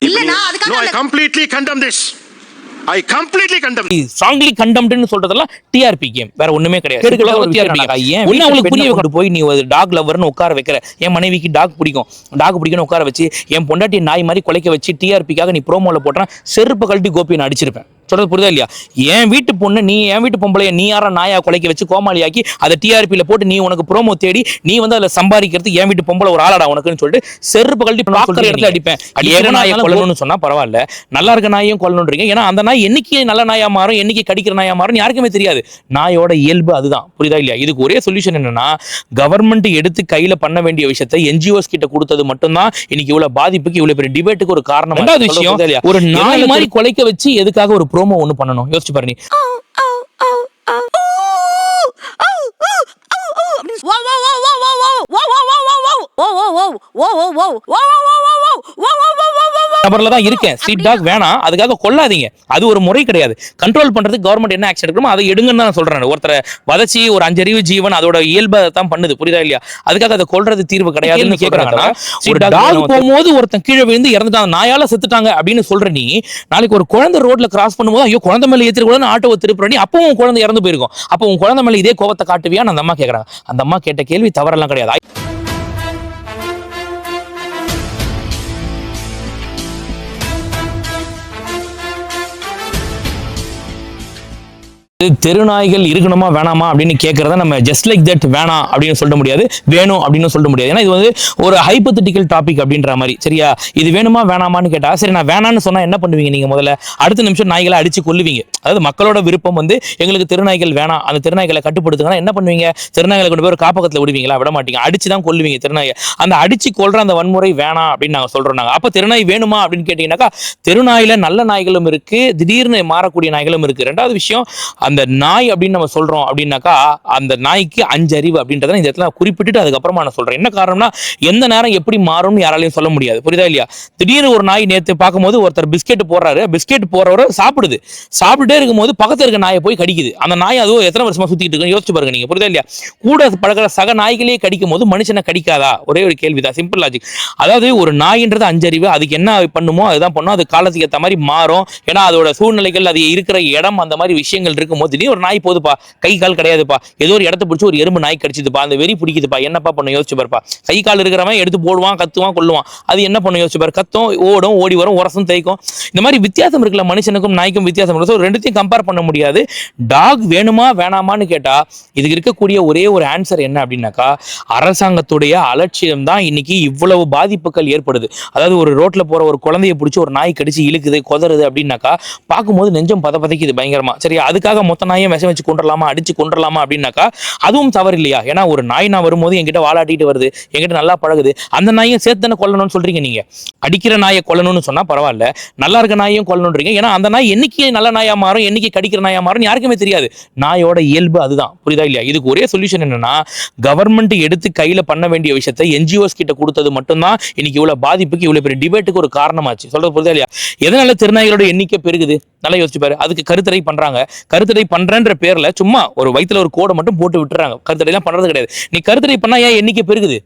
இல்ல நான் அதுக்காக No, I அந்த- completely condemn this. I completely condemn. Strongly கண்டம்ட்னு சொல்றதெல்லாம் டிஆர்பி கேம் வேற ஒண்ணுமே கிடையாது. ஏன் ஒண்ணு அவங்களுக்கு புரிய கொண்டு போய் நீ ஒரு டாக் லவர்னு உட்கார வைக்கிற. என் மனைவிக்கு டாக் பிடிக்கும். டாக் பிடிக்கும்னு உட்கார வச்சு என் பொண்டாட்டி நாய் மாதிரி குலைக்க வச்சு டிஆர்பிக்காக நீ ப்ரோமோல போட்டா செருப்பு கழட்டி கோப்பி நான் அடிச்சிருப்பேன். சொல்றது புரியுதா இல்லையா? என் வீட்டு பொண்ணு நீ என் வீட்டு பொம்பளைய நீ யாரா நாயா குலைக்க வச்சு கோமாளியாக்கி அதை டிஆர்பியில போட்டு நீ உனக்கு ப்ரோமோ தேடி நீ வந்து அதுல சம்பாதிக்கிறது என் வீட்டு பொம்பளை ஒரு ஆளாடா உனக்குன்னு சொல்லிட்டு செருப்பு கழட்டி பார்க்குற இடத்துல அடிப்பேன். ஏக நாயை கொல்லணும்னு சொன்னா பரவாயில்ல. நல்லா இருக்க நாயையும் கொல்லணுன்றீங்க. ஏன்னா அந்த நாய் என்னைக்கு நல்ல நாயா மாறும் என்னைக்கு கடிக்கிற நாயா மாறும் யாருக்குமே தெரியாது. நாயோட இயல்பு அதுதான். புரியுதா இல்லையா? இதுக்கு ஒரே சொல்யூஷன் என்னன்னா கவர்மெண்ட் எடுத்து கையில பண்ண வேண்டிய விஷயத்தை என்ஜிஓஸ் கிட்ட கொடுத்தது மட்டும்தான் இன்னைக்கு இவ்வளவு பாதிப்புக்கு இவ்வளவு பெரிய டிபேட்டுக்கு ஒரு காரணம் விஷயம் ஒரு நாய் மாதிரி குலைக்க வச்சு எதுக்காக ஒரு ப்ரோமோ ஒண்ணு பண்ணணும் யோசிச்சு பாரு நீ நபர்ல தான் இருக்கேன். ஸ்ட்ரீட் டாக் வேணாம். அதுக்காக கொல்லாதீங்க அது ஒரு முறை கிடையாது. கண்ட்ரோல் பண்றதுக்கு கவர்மெண்ட் என்ன ஆக்ஷன் எடுக்கணுமோ அதை எடுங்கன்னு தான் நான் சொல்றேன். ஒருத்தரை வதச்சி ஒரு அஞ்சறிவு ஜீவன் அதோட இயல்பை தான் பண்ணுது. புரியுதா இல்லையா? அதுக்காக அதை கொல்றது தீர்வு கிடையாதுன்னு டாக் போகும்போது ஒருத்தன் கீழே விழுந்து இறந்துட்டாங்க நாயால செத்துட்டாங்க அப்படின்னு சொல்ற நீ நாளைக்கு ஒரு குழந்தை ரோட்ல கிராஸ் பண்ணும்போது ஐயோ குழந்தை மேல ஏத்திருக்கூடாது ஆட்டோவை திருப்புற நீ அப்போ உன் குழந்தை இறந்து போயிருக்கும். அப்போ உன் குழந்தை மேல இதே கோவத்தை காட்டுவியான்னு அந்த அம்மா கேக்குறாங்க. அந்த அம்மா கேட்ட கேள்வி தவறெல்லாம் கிடையாது. தெருநாய்கள் இருக்கணுமா வேணாமா அப்படின்னு கேட்கறத நம்ம ஜஸ்ட் லைக் தட் வேணாம் அப்படின்னு சொல்ல முடியாது வேணும் அப்படின்னு சொல்ல முடியாது. ஏன்னா இது வந்து ஒரு ஹைப்போதட்டிக்கல் டாபிக் அப்படின்ற மாதிரி. சரியா? இது வேணுமா வேணாமான்னு கேட்டா சரி நான் வேணான்னு சொன்னா என்ன பண்ணுவீங்க நீங்க முதல்ல? அடுத்த நிமிஷம் நாய்களை அடிச்சு கொல்லுவீங்க. அதாவது மக்களோட விருப்பம் வந்து எங்களுக்கு திருநாய்கள் வேணாம் அந்த திருநாய்களை கட்டுப்படுத்துங்கன்னா என்ன பண்ணுவீங்க? திருநாய்களை கொண்டு போய் ஒரு காப்பகத்தில் விடுவீங்களா? விட மாட்டீங்க. அடிச்சு தான் கொல்லுவீங்க திருநாய். அந்த அடிச்சு கொள்ற அந்த வன்முறை வேணாம் அப்படின்னு நாங்கள் சொல்றோம் நாங்கள் அப்போ திருநாய் வேணுமா அப்படின்னு கேட்டீங்கன்னாக்கா திருநாயில நல்ல நாய்களும் இருக்கு திடீர்னு மாறக்கூடிய நாய்களும் இருக்கு. ரெண்டாவது விஷயம் அந்த நாய் அப்படின்னு நம்ம சொல்றோம் அப்படின்னாக்கா அந்த நாய்க்கு அஞ்சு அறிவு அப்படின்றத இந்த இடத்துல குறிப்பிட்டுட்டு அதுக்கப்புறமா நான் சொல்றேன். என்ன காரணம்னா எந்த நேரம் எப்படி மாறும்னு யாராலையும் சொல்ல முடியாது. புரியுதா இல்லையா? திடீர்னு ஒரு நாய் நேற்று பார்க்கும்போது ஒருத்தர் பிஸ்கெட் போடுறாரு. பிஸ்கெட் போறவர் சாப்பிடுது. சாப்பிட்டுட்டே இருக்கும்போது பக்கத்தில் இருக்க நாயை போய் கடிக்குது. அந்த நாய் அதுவும் எத்தனை வருஷமா சுத்திட்டு இருக்கு யோசிச்சு பாருங்க நீங்க. புரியுதா இல்லையா? கூட பழகிற சக நாய்களே கடிக்கும் போது மனுஷனை கடிக்காதா? ஒரே ஒரு கேள்விதான். சிம்பிள் லாஜிக் அதாவது ஒரு நாயின்றது அஞ்சறிவு அதுக்கு என்ன பண்ணுமோ அதுதான் பண்ணும். அது காலத்துக்கு ஏற்ற மாதிரி மாறும். ஏன்னா அதோட சூழ்நிலைகள் அது இருக்கிற இடம் அந்த மாதிரி விஷயங்கள் இருக்கும் இருக்கும்போது திடீர்னு ஒரு நாய் போதுப்பா கை கால் கிடையாதுப்பா. ஏதோ ஒரு இடத்த பிடிச்சி ஒரு எறும்பு நாய் கடிச்சிதுப்பா. அந்த வெறி பிடிக்குதுப்பா. என்னப்பா பண்ண யோசிச்சு பாருப்பா. கை கால் இருக்கிறவன் எடுத்து போடுவான் கத்துவான் கொள்ளுவான் அது என்ன பண்ண யோசிச்சு பாரு. கத்தும் ஓடும் ஓடி வரும் உரசும் தேய்க்கும். இந்த மாதிரி வித்தியாசம் இருக்குல்ல மனுஷனுக்கும் நாய்க்கும் வித்தியாசம் இருக்கு. ரெண்டுத்தையும் கம்பேர் பண்ண முடியாது. டாக் வேணுமா வேணாமான்னு கேட்டா இதுக்கு இருக்கக்கூடிய ஒரே ஒரு ஆன்சர் என்ன அப்படின்னாக்கா அரசாங்கத்துடைய அலட்சியம் தான் இன்னைக்கு இவ்வளவு பாதிப்புகள் ஏற்படுது. அதாவது ஒரு ரோட்ல போற ஒரு குழந்தைய பிடிச்சி ஒரு நாய் கடிச்சு இழுக்குது கொதறுது அப்படின்னாக்கா பார்க்கும்போது நெஞ்சம் பத பதைக்குது பயங்கரமா. சரியா? அதுக்காக மொத்த நாயும் விஷம் வச்சு கொண்டுடலாமா அடிச்சு கொண்டுடலாமா அப்படின்னாக்கா அதுவும் தவறு இல்லையா ஏன்னா ஒரு நாய் நான் வரும்போது என்கிட்ட வாழாட்டிட்டு வருது என்கிட்ட நல்லா பழகுது அந்த நாயும் சேர்த்து கொல்லணும்னு சொல்றீங்க நீங்க? அடிக்கிற நாயை கொல்லணும்னு சொன்னா பரவாயில்ல நல்லா இருக்க நாயும் கொல்லணுன்றீங்க. ஏன்னா அந்த நாய் என்னைக்கு நல்ல நாயா மாறும் என்னைக்கு கடிக்கிற நாயா மாறும் யாருக்குமே தெரியாது. நாயோட இயல்பு அதுதான். புரியுதா இல்லையா? இதுக்கு ஒரே சொல்யூஷன் என்னன்னா கவர்மெண்ட் எடுத்து கையில பண்ண வேண்டிய விஷயத்தை என்ஜிஓஸ் கிட்ட கொடுத்தது மட்டும்தான் இன்னைக்கு இவ்வளவு பாதிப்புக்கு இவ்வளவு பெரிய டிபேட்டுக்கு ஒரு காரணமாச்சு. சொல்றது புரியுதா இல்லையா? எதனால திருநாய்களோட எண்ணிக்கை பெருகுது? நல்லா யோசிச்சு பாரு. அதுக்கு கருத்தடை பண்றாங்க. கருத்தடை பண்றேன்ற பேர்ல சும்மா ஒரு வயித்துல ஒரு கோடை மட்டும் போட்டு விட்டுறாங்க. கருத்தடை எல்லாம் பண்றது கிடையாது. நீ கருத்தடை பண்ணா ஏன் எண்ணிக்கை பெருகுது?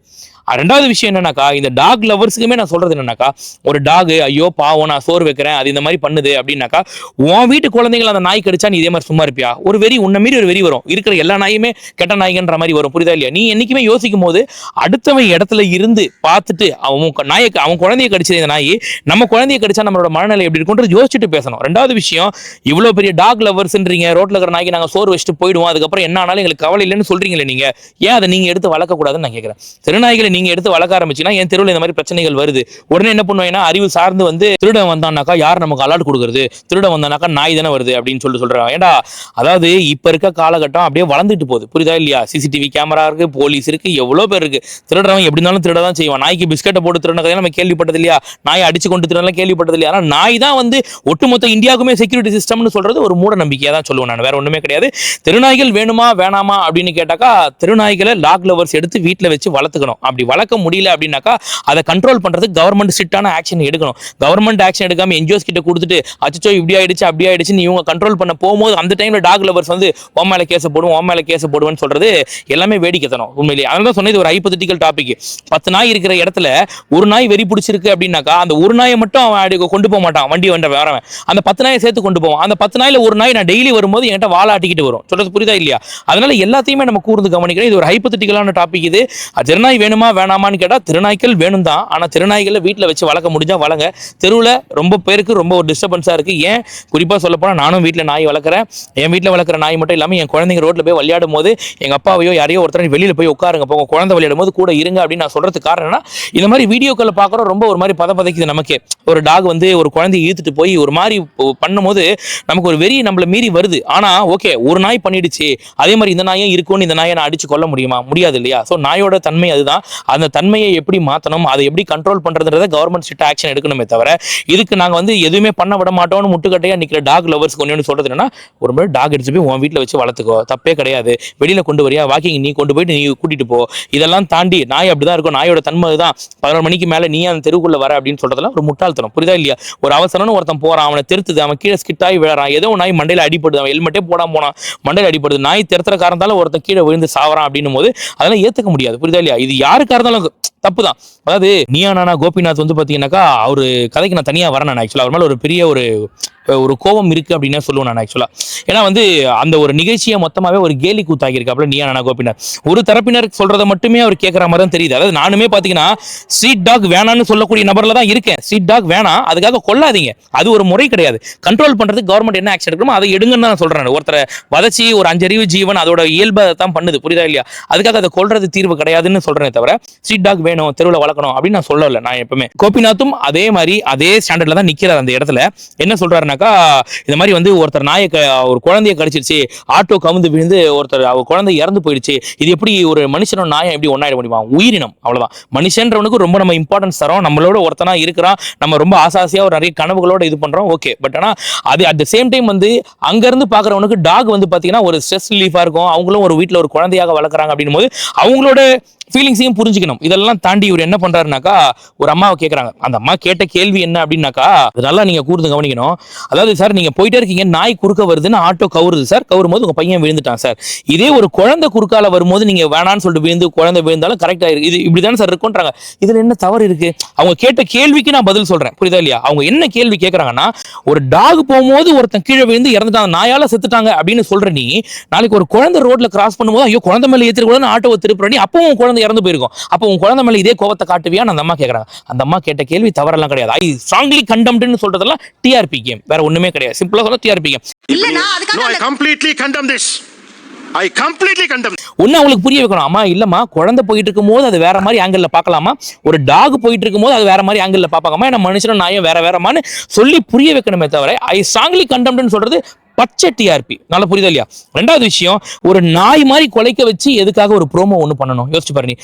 ரெண்டாவது விஷயம் என்னன்னாக்கா இந்த டாக் லவர்ஸுக்குமே நான் சொல்றது என்னன்னாக்கா ஒரு டாக் ஐயோ பாவம் நான் சோறு வைக்கிறேன் அது இந்த மாதிரி பண்ணுது அப்படின்னாக்கா உன் வீட்டு குழந்தைங்களை அந்த நாய் கடிச்சா நீ இதே மாதிரி சும்மா இருப்பியா? ஒரு வெறி உன்ன மீறி ஒரு வெறி வரும். இருக்கிற எல்லா நாயுமே கெட்ட நாய்கன்ற மாதிரி வரும். புரியுதா இல்லையா? நீ என்னைக்குமே யோசிக்கும் போது அடுத்தவன் இடத்துல இருந்து பார்த்துட்டு அவன் நாயை அவன் குழந்தைய கடிச்சது இந்த நாய் நம்ம குழந்தைய கடிச்சா நம்மளோட மனநிலை எப்படி இருக்கும்ன்றது யோசிச்சுட்டு பேசணும். ரெண்டாவது விஷயம் இவ்வளோ பெரிய டாக் லவர்ஸ்ன்றீங்க ரோட்டில் இருக்கிற நாய்க்கு நாங்கள் சோறு வச்சுட்டு போயிடுவோம் அதுக்கப்புறம் என்ன ஆனாலும் எங்களுக்கு கவலை இல்லைன்னு சொல்றீங்களே நீங்க ஏன் அதை நீங்க எடுத்து வளர்க்கக்கூடாதுன்னு நான் கேட்குறேன் திருநாய்களை நீங்க எடுத்து வளர்க்க ஆரம்பிச்சுன்னா என் தெருவில் இந்த மாதிரி பிரச்சனைகள் வருது. உடனே என்ன பண்ணுவேன்னா அறிவு சார்ந்து வந்து திருடன் வந்தானாக்கா யார் நமக்கு அலாட் கொடுக்குறது? திருடன் வந்தானாக்கா நாய் தானே வருது அப்படின்னு சொல்லி சொல்றாங்க. ஏன்டா அதாவது இப்ப இருக்க காலகட்டம் அப்படியே வளர்ந்துட்டு போகுது. புரியுதா இல்லையா? சிசிடிவி கேமரா இருக்கு போலீஸ் இருக்கு எவ்வளவு பேர் இருக்கு. திருடுறவன் எப்படி இருந்தாலும் திருட தான் செய்வான். நாய்க்கு பிஸ்கட்டை போட்டு திருடின கதையை நம்ம கேள்விப்பட்டது இல்லையா? நாயை அடிச்சு கொண்டு திருடலாம் கேள்விப்பட்டது இல்லையா? ஆனா நாய் தான் வந்து ஒட்டுமொத்த இந்தியாவுக்குமே செக்யூரிட்டி சிஸ்டம்னு சொல்றது ஒரு மூட நம்பிக்கையா தான் சொல்லுவேன் நான். வேற ஒண்ணுமே கிடையாது. திருநாய்கள் வேணுமா வேணாமா அப்படின்னு கேட்டாக்கா திருநாய்களை லாக் லவர்ஸ் எடுத்து வீட்டில் வச்சு வளர்த்துக்கணும் அப்படி அப்படி வளர்க்க முடியல அப்படின்னாக்கா அதை கண்ட்ரோல் பண்ணுறதுக்கு கவர்மெண்ட் ஸ்ட்ரிக்டான ஆக்ஷன் எடுக்கணும். கவர்மெண்ட் ஆக்ஷன் எடுக்காமல் என்ஜிஓஸ் கிட்ட கொடுத்துட்டு அச்சோ இப்படி ஆயிடுச்சு அப்படி ஆயிடுச்சுன்னு இவங்க கண்ட்ரோல் பண்ண போகும்போது அந்த டைமில் டாக் லவர்ஸ் வந்து ஓ மேலே கேஸ் போடுவோம் ஓ மேலே கேஸ் போடுவேன்னு சொல்றது எல்லாமே வேடிக்கை தரும் உண்மையிலேயே. அதனால தான் சொன்னது ஒரு ஹைப்பத்திட்டிக்கல் டாபிக் பத்து நாய் இருக்கிற இடத்துல ஒரு நாய் வெறி பிடிச்சிருக்கு அப்படின்னாக்கா அந்த ஒரு நாயை மட்டும் அவன் அப்படி கொண்டு போக மாட்டான் வண்டி வண்ட வரவன். அந்த பத்து நாயை சேர்த்து கொண்டு போவான். அந்த பத்து நாயில் ஒரு நாய் நான் டெய்லி வரும்போது என்கிட்ட வாழாட்டிக்கிட்டு வரும். சொல்றது புரியுதா இல்லையா? அதனால எல்லாத்தையுமே நம்ம கூர்ந்து கவனிக்கணும். இது ஒரு ஹைப்பத்திட்டிக்கலான டாபிக் இது. அஹ் வேணுமா வேணாமான்னு கேட்டால் திருநாய்க்கள் வேணும் தான் ஆனால் திருநாய்களை வீட்டில் வச்சு வளர்க்க முடிஞ்சால் வளங்க தெருவில் ரொம்ப பேருக்கு ரொம்ப ஒரு டிஸ்டர்பன்ஸாக இருக்குது ஏன்? குறிப்பாக சொல்லப்போனால் நானும் வீட்டில் நாய் வளர்க்குறேன். என் வீட்டில் வளர்க்குற நாய் மட்டும் இல்லாமல் என் குழந்தைங்க ரோட்டில் போய் விளையாடும் போது எங்கள் அப்பாவையோ யாரையோ ஒருத்தர் வெளியில் போய் உட்காருங்க. போங்க. குழந்தை விளையாடும் போது கூட இருங்க அப்படின்னு நான் சொல்கிறதுக்கு காரணம்னா இந்த மாதிரி வீடியோக்களை பார்க்குறோம். ரொம்ப ஒரு மாதிரி பத பதைக்குது நமக்கு. ஒரு டாக் வந்து ஒரு குழந்தைய ஈத்துட்டு போய் ஒரு மாதிரி பண்ணும்போது நமக்கு ஒரு வெறி நம்மளை மீறி வருது. ஆனால் ஓகே ஒரு நாய் பண்ணிடுச்சு. அதே மாதிரி இந்த நாயும் இருக்கும்னு இந்த நாயை நான் அடிச்சு கொள்ள முடியுமா? முடியாது இல்லையா? ஸோ நாயோட தன்மை அதுதான். அந்த தன்மையை எப்படி மாற்றணும் அதை எப்படி கண்ட்ரோல் பண்ணுறதுன்றத கவர்மெண்ட் ஸ்ட்ரிக்ட் ஆக்ஷன் எடுக்கணுமே தவிர இதுக்கு நாங்கள் வந்து எதுவுமே பண்ண விட மாட்டோம்னு முட்டுக்கட்டையாக நிற்கிற டாக் லவர்ஸ் ஒன்று சொல்கிறது என்னன்னா ஒரு முறை டாக் எடுத்து போய் உன் வீட்டில் வச்சு வளர்த்துக்கோ தப்பே கிடையாது. வெளியில் கொண்டு வரியா வாக்கிங் நீ கொண்டு போயிட்டு நீ கூட்டிட்டு போ. இதெல்லாம் தாண்டி நாய் அப்படிதான் இருக்கும் நாயோட தன்மை தான் பதினொரு மணிக்கு மேலே நீ அந்த தெருவுக்குள்ளே வர அப்படின்னு சொல்றதெல்லாம் ஒரு முட்டாள்தனம் புரியுதா இல்லையா? ஒரு அவசரம்னு ஒருத்தன் போகிறான் அவனை தெருத்துது அவன் கீழே ஸ்கிட்டாகி ஆகி விழறான் ஏதோ நாய் மண்டையில் அடிப்படுது அவன் ஹெல்மெட்டே போடாம போனான் மண்டையில் அடிப்படுது நாய் திறத்துற காரணத்தால் ஒருத்தன் கீழே விழுந்து சாவறான் அப்படின்னும் போது அதெல்லாம் ஏற்றுக்க முடியாது புரியுதா இல்லையா? இது யாருக்கு இருந்தாலும் தப்பு தான் அதாவது நீயா நானா கோபிநாத் வந்து பாத்தீங்கன்னாக்கா அவரு கதைக்கு நான் தனியா வரேன் நான் ஆக்சுவலா அவர் மேல ஒரு பெரிய ஒரு ஒரு கோபம் இருக்கு அப்படின்னு சொல்லுவேன் நான் ஆக்சுவலா ஏன்னா வந்து அந்த ஒரு நிகழ்ச்சியை மொத்தமாவே ஒரு கேலி கூத்தாக்கி நீயா நானா கோபிநாத். ஒரு தரப்பினர் சொல்றதை மட்டுமே அவர் கேட்கற மாதிரி தான் தெரியுது. அதாவது நானுமே பாத்தீங்கன்னா ஸ்ட்ரீட் டாக் வேணான்னு சொல்லக்கூடிய நபர்ல தான் இருக்கேன். ஸ்ட்ரீட் டாக் வேணாம். அதுக்காக கொல்லாதீங்க அது ஒரு முறை கிடையாது. கண்ட்ரோல் பண்றதுக்கு கவர்மெண்ட் என்ன ஆக்ஷன் எடுக்கணுமோ அதை எடுங்கன்னு தான் நான் சொல்றேன் ஒருத்தரை வதச்சி ஒரு அஞ்சறிவு ஜீவன் அதோட இயல்பை தான் பண்ணுது. புரியுதா இல்லையா? அதுக்காக அதை கொள்றது தீர்வு கிடையாதுன்னு சொல்றேனே தவிர ஸ்ட்ரீட் டாக் வேணும் தெருவில் வளர்க்கணும் அப்படின்னு நான் சொல்லல நான் எப்பவுமே. கோபிநாத்தும் அதே மாதிரி அதே ஸ்டாண்டர்ட்ல தான் நிக்கிறார் அந்த இடத்துல. என்ன சொல்றாருனாக்கா இந்த மாதிரி வந்து ஒருத்தர் நாயை க- ஒரு குழந்தைய கடிச்சிருச்சு ஆட்டோ கவுந்து விழுந்து ஒருத்தர் அவர் குழந்தை இறந்து போயிடுச்சு இது எப்படி ஒரு மனுஷனும் நாயம் எப்படி ஒன்னாயிட முடியுமா? உயிரினம் அவ்வளவுதான். மனுஷன்றவனுக்கு ரொம்ப நம்ம இம்பார்ட்டன்ஸ் தரோம் நம்மளோட ஒருத்தனா இருக்கிறான் நம்ம ரொம்ப ஆசாசியா ஒரு நிறைய கனவுகளோட இது பண்றோம் ஓகே பட் ஆனா அது அட் த சேம் டைம் வந்து அங்கேருந்து பார்க்குறவனுக்கு பாக்குறவனுக்கு டாக் வந்து பாத்தீங்கன்னா ஒரு ஸ்ட்ரெஸ் ரிலீஃபா இருக்கும் அவங்களும் ஒரு வீட்டில் ஒரு குழந்தையாக வளர்க்குறாங்க அப்படின்னும் போது அவங்களோட ஃபீலிங்ஸையும் புரிஞ்சுக்கணும். இதெல்லாம் தாண்டி இவர் என்ன பண்றாருனாக்கா ஒரு அம்மாவை கேட்கறாங்க அந்த அம்மா கேட்ட கேள்வி என்ன அப்படின்னாக்கா அது நல்லா நீங்க கூர்ந்து கவனிக்கணும். அதாவது சார் நீங்க போயிட்டே இருக்கீங்க நாய் குறுக்க வருதுன்னு ஆட்டோ கவுருது. சார் கவரும் போது உங்க பையன் விழுந்துட்டான் சார். இதே ஒரு குழந்தை குறுக்கால வரும்போது நீங்க வேணான்னு சொல்லிட்டு விழுந்து குழந்தை விழுந்தாலும் கரெக்டா இருக்கு. இது இப்படிதானே சார் இருக்குன்றாங்க. இதுல என்ன தவறு இருக்கு? அவங்க கேட்ட கேள்விக்கு நான் பதில் சொல்றேன். புரியுதா இல்லையா? அவங்க என்ன கேள்வி கேட்கறாங்கன்னா ஒரு டாக் போகும்போது ஒருத்தன் கீழே விழுந்து இறந்துட்டாங்க நாயால செத்துட்டாங்க அப்படின்னு சொல்ற நீ நாளைக்கு ஒரு குழந்தை ரோட்ல கிராஸ் பண்ணும்போது ஐயோ குழந்தை மேல ஏத்திருக்கூடாதுன்னு ஆட்டோவை திருப்புற நீ அப்பவும் குழந்தை குழந்தை இறந்து போயிருக்கும். அப்போ உன் குழந்தை மேல இதே கோவத்தை காட்டுவியான்னு அந்த அம்மா கேக்குறாங்க அந்த அம்மா கேட்ட கேள்வி தவறெல்லாம் கிடையாது. ஐ ஸ்ட்ராங்லி கண்டம்டுன்னு சொல்றதெல்லாம் டிஆர்பி கேம் வேற ஒண்ணுமே கிடையாது. சிம்பிளா சொல்ல டிஆர்பி கேம் இல்ல நான் அதுக்காக No, I அந்த- I completely condemn ஒண்ணு அவங்களுக்கு புரிய வைக்கணும் அம்மா இல்லம்மா குழந்தை போயிட்டு இருக்கும்போது அது வேற மாதிரி ஆங்கிள் பார்க்கலாமா ஒரு டாக் போயிட்டு இருக்கும்போது அது வேற மாதிரி ஆங்கிள் பார்ப்பாங்கம்மா ஏன்னா மனுஷனும் நாயும் வேற வேறமான்னு சொல்லி புரிய வைக்கணுமே தவிர ஐ ஸ்ட்ராங்லி கண்டம்னு சொல்றது பச்சை டிஆர்பி நல்லா புரியுதா இல்லையா ரெண்டாவது விஷயம் ஒரு நாய் மாதிரி கொலைக்க வச்சு எதுக்காக ஒரு ப்ரோமோ ஒண்ணு பண்ணணும் யோசிச்சு பாரு நீ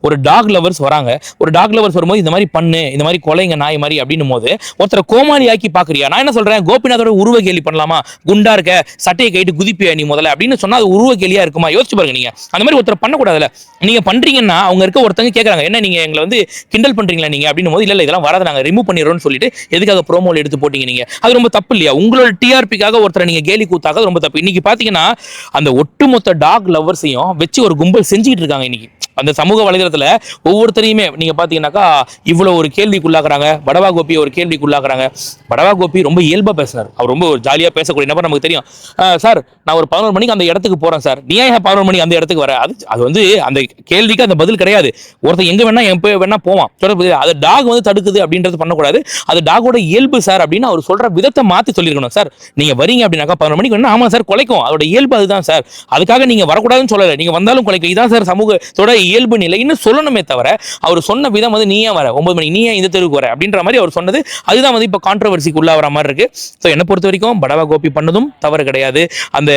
ஒரு டாக் லவர்ஸ் வராங்க. ஒரு டாக் லவர்ஸ் வரும்போது இந்த மாதிரி பண்ணு இந்த மாதிரி கொலைங்க நாய் மாதிரி அப்படின்னும் போது ஒருத்தரை கோமாளி ஆக்கி பாக்குறியா? நான் என்ன சொல்றேன்? கோபிநாதோட உருவ கேள்வி பண்ணலாமா? குண்டா இருக்க சட்டையை கைட்டு குதிப்பியா நீ முதல்ல? அப்படின்னு சொன்னா அது உருவ கேலியா இருக்குமா? யோசிச்சு பாருங்க நீங்க. அந்த மாதிரி ஒருத்தர் பண்ணக்கூடாதுல நீங்க பண்றீங்கன்னா அவங்க இருக்க ஒருத்தங்க கேட்கறாங்க என்ன நீங்க எங்களை வந்து கிண்டல் பண்றீங்களா நீங்க? அப்படின்னு போது இல்ல இல்ல இதெல்லாம் வராது. நாங்க ரிமூவ் பண்ணிடுறோம்னு சொல்லிட்டு எதுக்காக ப்ரோமோல எடுத்து போட்டீங்க நீங்க? அது ரொம்ப தப்பு இல்லையா? உங்களோட டிஆர்பிக்காக ஒருத்தரை நீங்க கேலி கூத்தாக ரொம்ப தப்பு. இன்னைக்கு பாத்தீங்கன்னா அந்த ஒட்டுமொத்த டாக் லவர்ஸையும் வச்சு ஒரு கும்பல் செஞ்சுக்கிட்டு இருக்காங்க இன்னைக்கு. அந்த சமூக வலைதளத்துல ஒவ்வொருத்தரையுமே நீங்க பாத்தீங்கன்னாக்கா இவ்வளவு ஒரு கேள்விக்குள்ளாக்குறாங்க. படவா கோபி ஒரு கேள்விக்குள்ளாக்குறாங்க. படவா கோபி ரொம்ப இயல்பா பேசுறாரு. அவர் ரொம்ப ஒரு ஜாலியா பேசக்கூடிய நபர் நமக்கு தெரியும். சார் நான் ஒரு பதினோரு மணிக்கு அந்த இடத்துக்கு போறேன் சார். நீ ஏன் பதினோரு மணிக்கு அந்த இடத்துக்கு வர? அது அது வந்து அந்த கேள்விக்கு அந்த பதில் கிடையாது. ஒருத்தன் எங்க வேணா என் வேணா போவான். சொல்ல அது டாக் வந்து தடுக்குது அப்படின்றது பண்ணக்கூடாது. அது டாகோட இயல்பு சார் அப்படின்னு அவர் சொல்ற விதத்தை மாத்தி சொல்லியிருக்கணும் சார். நீங்க வரீங்க அப்படின்னாக்கா பதினோரு மணிக்கு வேணா ஆமா சார் குலைக்கும். அதோட இயல்பு அதுதான் சார். அதுக்காக நீங்க வரக்கூடாதுன்னு சொல்லல. நீங்க வந்தாலும் கொலைக்கும். இதான் சார் சமூகத்தோட இயல்பு நிலைன்னு சொல்லணுமே தவிர அவர் சொன்ன விதம் வந்து நீ ஏன் வர? ஒன்பது மணிக்கு நீ ஏன் இந்த தெருவுக்கு வர? அப்படின்ற மாதிரி அவர் சொன்னது. அதுதான் வந்து இப்போ கான்ட்ரவர்சிக்கு உள்ளாகிற மாதிரி இருக்கு. ஸோ என்னை பொறுத்த வரைக்கும் படவா கோபி பண்ணதும் தவறு கிடையாது. அந்த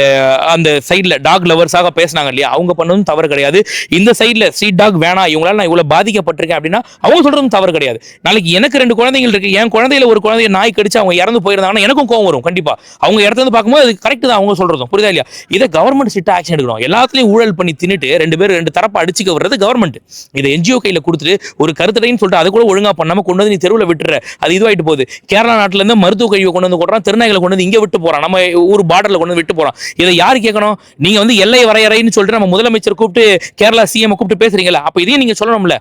அந்த சைடில் டாக் லவர்ஸாக பேசுனாங்க இல்லையா? அவங்க பண்ணதும் தவறு கிடையாது. இந்த சைடில் ஸ்ட்ரீட் டாக் வேணாம் இவங்களால நான் இவ்வளோ பாதிக்கப்பட்டிருக்கேன் அப்படின்னா அவங்க சொல்றதும் தவறு கிடையாது. நாளைக்கு எனக்கு ரெண்டு குழந்தைகள் இருக்கு. என் குழந்தையில ஒரு குழந்தைய நாய் கடிச்சு அவங்க இறந்து போயிருந்தாங்கன்னா எனக்கும் கோவம் வரும் கண்டிப்பா. அவங்க இடத்துல இருந்து பார்க்கும்போது அது கரெக்ட் தான் அவங்க சொல்றதும். புரியுதா இல்லையா? இதை கவர்மெண்ட் சிட்ட ஆக்ஷன் எடுக்கணும். எல்லாத்துலயும் ஊழல் பண்ணி தின்னுட்டு ரெண்டு பேரும் ரெண்டு தரப்பு அடிச்சுக்க வர்றது கவர்மெண்ட் இதை என்ஜிஓ கையில் கொடுத்துட்டு ஒரு கருத்தடைன்னு சொல்லிட்டு அதை கூட ஒழுங்காக பண்ணாமல் கொண்டு வந்து நீ தெருவில் விட்டுற. அது இதுவாயிட்டு போகுது. கேரளா நாட்டிலேருந்து மருத்துவ கழிவை கொண்டு வந்து கொடுறான் திருநாய்களை கொண்டு வந்து இங்கே விட்டு போகிறான் நம்ம ஊர் பார்டரில் கொண்டு வந்து விட்டு போகிறான் இதை யார் கேட்கணும்? நீங்கள் வந்து எல்லை வரையறைன்னு சொல்லிட்டு நம்ம முதலமைச்சர் கூப்பிட்டு கேரளா சிஎம் கூப்பிட்டு பேசுறீங்களா அப்போ இதையும் நீங்கள் சொல்லணும்ல.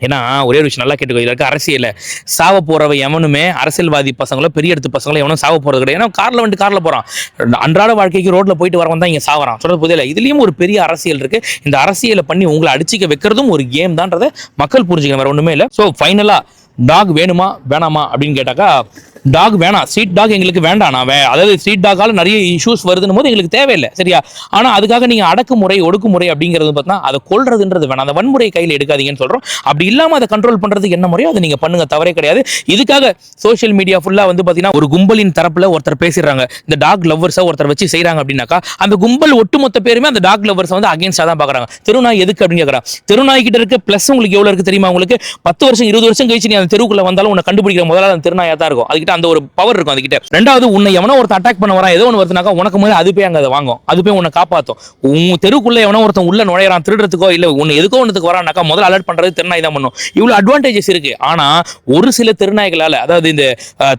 ஏன்னா ஒரே ஒரு விஷயம் நல்லா கேட்டுக்கோ இதுல இருக்க அரசியல சாவ போறவ எவனுமே அரசியல்வாதி பசங்களோ பெரிய இடத்து பசங்களோ எவனும் சாவ போறது கிடையாது. ஏன்னா கார்ல வந்துட்டு கார்ல போறான். அன்றாட வாழ்க்கைக்கு ரோட்ல போயிட்டு வரவன் தான் இங்க சாவறான். சொல்றது புரியல? இதுலயும் ஒரு பெரிய அரசியல் இருக்கு. இந்த அரசியலை பண்ணி உங்களை அடிச்சுக்க வைக்கிறதும் ஒரு கேம் தான்றதை மக்கள் புரிஞ்சுக்கணும். வேற ஒண்ணுமே இல்லை. ஸோ ஃபைனலா டாக் வேணுமா வேணாமா அப்படின்னு கேட்டாக்கா டாக் வேணாம். ஸ்ட்ரீட் டாக் எங்களுக்கு வேண்டாம் நான் வே அதாவது ஸ்ட்ரீட் டாக்கால நிறைய இஷ்யூஸ் வருதுன்னு போது எங்களுக்கு தேவையில்லை சரியா? ஆனா அதுக்காக நீங்க அடக்குமுறை ஒடுக்குமுறை அப்படிங்கிறது பார்த்தா அதை கொல்றதுன்றது வேணாம். அந்த வன்முறை கையில் எடுக்காதீங்கன்னு சொல்றோம். அப்படி இல்லாம அதை கண்ட்ரோல் பண்ணுறதுக்கு என்ன முறையோ அதை நீங்க பண்ணுங்க தவறே கிடையாது. இதுக்காக சோஷியல் மீடியா ஃபுல்லா வந்து பாத்தீங்கன்னா ஒரு கும்பலின் தரப்புல ஒருத்தர் பேசிடுறாங்க. இந்த டாக் லவ்வர்ஸை ஒருத்தர் வச்சு செய்கிறாங்க அப்படின்னாக்கா அந்த கும்பல் ஒட்டுமொத்த பேருமே அந்த டாக் லவ்வர்ஸை வந்து அகேன்ஸ்டாக தான் பாக்குறாங்க. திருநாய் எதுக்கு அப்படின்னு கேட்குறாங்க திருநாய்கிட்ட இருக்க பிளஸ் உங்களுக்கு எவ்வளவு இருக்கு தெரியுமா உங்களுக்கு? பத்து வருஷம் இருபது வருஷம் கழிச்சு நீ அந்த தெருவுக்குள்ள வந்தாலும் உன்னை கண்டுபிடிக்கிற முதல்ல அந்த திருநாயா தான் இருக்கும். அதுக்கிட்ட அந்த ஒரு பவர் இருக்கும் அதுக்கிட்ட ரெண்டாவது உன்னை எவனோ ஒருத்தன் அட்டாக் பண்ண வரான் ஏதோ ஒன்று வருதுனாக்கா உனக்கு முதல்ல அது போய் அங்கே அதை வாங்கும். அது போய் உன்னை காப்பாத்தும். உன் தெருவுக்குள்ள எவனோ ஒருத்தன் உள்ள நுழையறான் திருடுறதுக்கோ இல்லை உன்னை எதுக்கோ ஒன்றுக்கு வரானாக்கா முதல்ல அலர்ட் பண்ணுறது திருநாய் தான் பண்ணும். இவ்வளோ அட்வான்டேஜஸ் இருக்கு. ஆனா ஒரு சில திருநாய்களால் அதாவது இந்த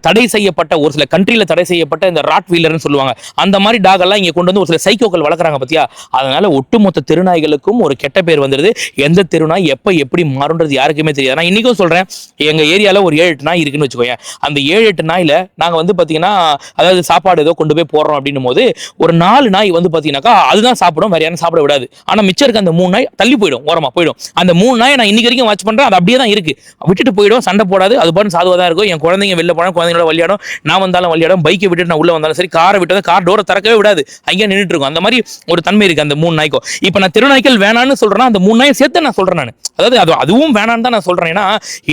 தடை செய்யப்பட்ட ஒரு சில கண்ட்ரியில் தடை செய்யப்பட்ட இந்த ராட் வீலர்னு சொல்லுவாங்க. அந்த மாதிரி டாக் எல்லாம் இங்க கொண்டு வந்து ஒரு சில சைக்கோக்கள் வளர்க்குறாங்க பத்தியா? அதனால ஒட்டுமொத்த திருநாய்களுக்கும் ஒரு கெட்ட பேர் வந்துடுது எந்த திருநாய் எப்போ எப்படி மாறுன்றது யாருக்குமே தெரியாது. நான் இன்னைக்கும் சொல்றேன் எங்கள் ஏரியாவில் ஒரு ஏழு எட்டு நாய் இருக்குன்னு வச்சுக்கோங்க அந்த ஏழு எட்டு நாயில் நாங்கள் வந்து பார்த்தீங்கன்னா அதாவது சாப்பாடு ஏதோ கொண்டு போய் போடுறோம் அப்படின்னும் போது ஒரு நாலு நாய் வந்து பார்த்தீங்கன்னாக்கா அதுதான் சாப்பிடும் வேற யாரும் சாப்பிட விடாது. ஆனால் மிச்சம் இருக்க அந்த மூணு நாய் தள்ளி போயிடும் ஓரமா போயிடும். அந்த மூணு நாய் நான் இன்னைக்கு வரைக்கும் வாட்ச் பண்ணுறேன் அது அப்படியே தான் இருக்கு. விட்டுட்டு போயிடும் சண்டை போடாது அது பாட்டு சாதுவாக தான் இருக்கும். என் குழந்தைங்க வெளில போனால் குழந்தைங்களோட விளையாடும் நான் வந்தாலும் விளையாடும் பைக்கை விட்டுட்டு நான் உள்ளே வந்தாலும் சரி காரை விட்டு கார் டோரை திறக்கவே விடாது. அங்கேயே நின்றுட்டு இருக்கும். அந்த மாதிரி ஒரு தன்மை இருக்குது அந்த மூணு நாய்க்கும். இப்போ நான் திருநாய்க்கள் வேணான்னு சொல்கிறேன் அந்த மூணு நாயை சேர்த்து நான் சொல்கிறேன் நான். அதாவது அது அதுவும் வேணான்னு தான் நான் சொல்கிறேன் ஏன்னா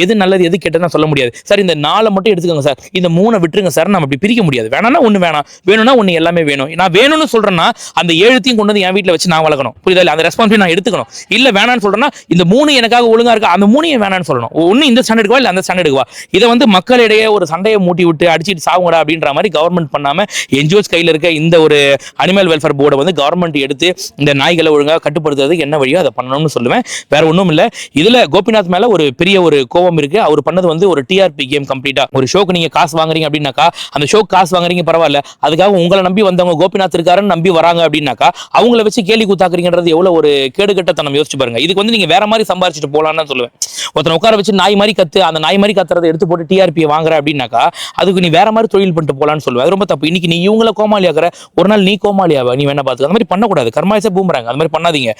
எது நல்லது எது எது நான் சொல்ல முடியாது. சார் இந்த நாளை மட்டும் எடுத்துக்கோங்க சார். இந்த மூணை விட்டுருங்க சார். நம்ம அப்படி பிரிக்க முடியாது. வேணாம்னா ஒண்ணு வேணாம். வேணும்னா ஒண்ணு எல்லாமே வேணும். நான் வேணும்னு சொல்றேன்னா அந்த ஏழுத்தையும் கொண்டு வந்து என் வீட்டில் வச்சு நான் வளர்க்கணும். புரியுதா இல்லை அந்த ரெஸ்பான்ஸ் நான் எடுத்துக்கணும். இல்லை வேணாம்னு சொல்றேன்னா இந்த மூணு எனக்காக ஒழுங்கா இருக்கா? அந்த மூணையும் வேணாம்னு சொல்லணும். ஒன்று இந்த ஸ்டாண்டர்டுக்கு வா அந்த ஸ்டாண்டர்டுக்கு வா இதை வந்து மக்களிடையே ஒரு சண்டையை மூட்டி விட்டு அடிச்சுட்டு சாவுங்கடா அப்படின்ற மாதிரி கவர்மெண்ட் பண்ணாமல் என்ஜிஓஸ் கையில் இருக்க இந்த ஒரு அனிமல் வெல்ஃபேர் போர்டை வந்து கவர்மெண்ட் எடுத்து இந்த நாய்களை ஒழுங்காக கட்டுப்படுத்துறதுக்கு என்ன வழியோ அதை பண்ணணும்னு சொல்லுவேன். வேற ஒன்றும் இல்லை. இதுல கோபிநாத் மேலே ஒரு பெரிய ஒரு கோபம் இருக்கு. அவர் பண்ணது வந்து ஒரு டிஆர்பி கேம் கம்ப்ளீட்டா ஒரு ஷோக்கு நீங்க காசு வாங்குறீங்க அப்படின்னாக்கா அந்த ஷோக்கு காசு வாங்குறீங்க பரவாயில்ல. அதுக்காக உங்களை நம்பி வந்தவங்க கோபிநாத் இருக்காருன்னு நம்பி வராங்க அப்படின்னாக்கா அவங்கள வச்சு கேலி கூத்தாக்குறீங்கன்றது எவ்வளவு ஒரு கேடுகட்டத்தனம் யோசிச்சு பாருங்க. இதுக்கு வந்து நீங்க வேற மாதிரி சம்பாரிச்சிட்டு போலாம்னு தான் சொல்லுவேன். ஒருத்தனை உட்கார வச்சு நாய் மாதிரி கத்து அந்த நாய் மாதிரி கத்துறதை எடுத்து போட்டு டிஆர்பியை வாங்குற அப்படின்னாக்கா அதுக்கு நீ வேற மாதிரி தொழில் பண்ணிட்டு போலான்னு சொல்லுவேன். அது ரொம்ப தப்பு. இன்னைக்கு நீ இவங்கள கோமாளி ஆகிற ஒரு நாள் நீ கோமாளியாவ நீ வேணா பாத்துக்க. அந்த மாதிரி பண்ணக்கூடாது. கர்மாயசே பூம்புறாங்க அந்த மாதிரி பண்ணாதீங்க.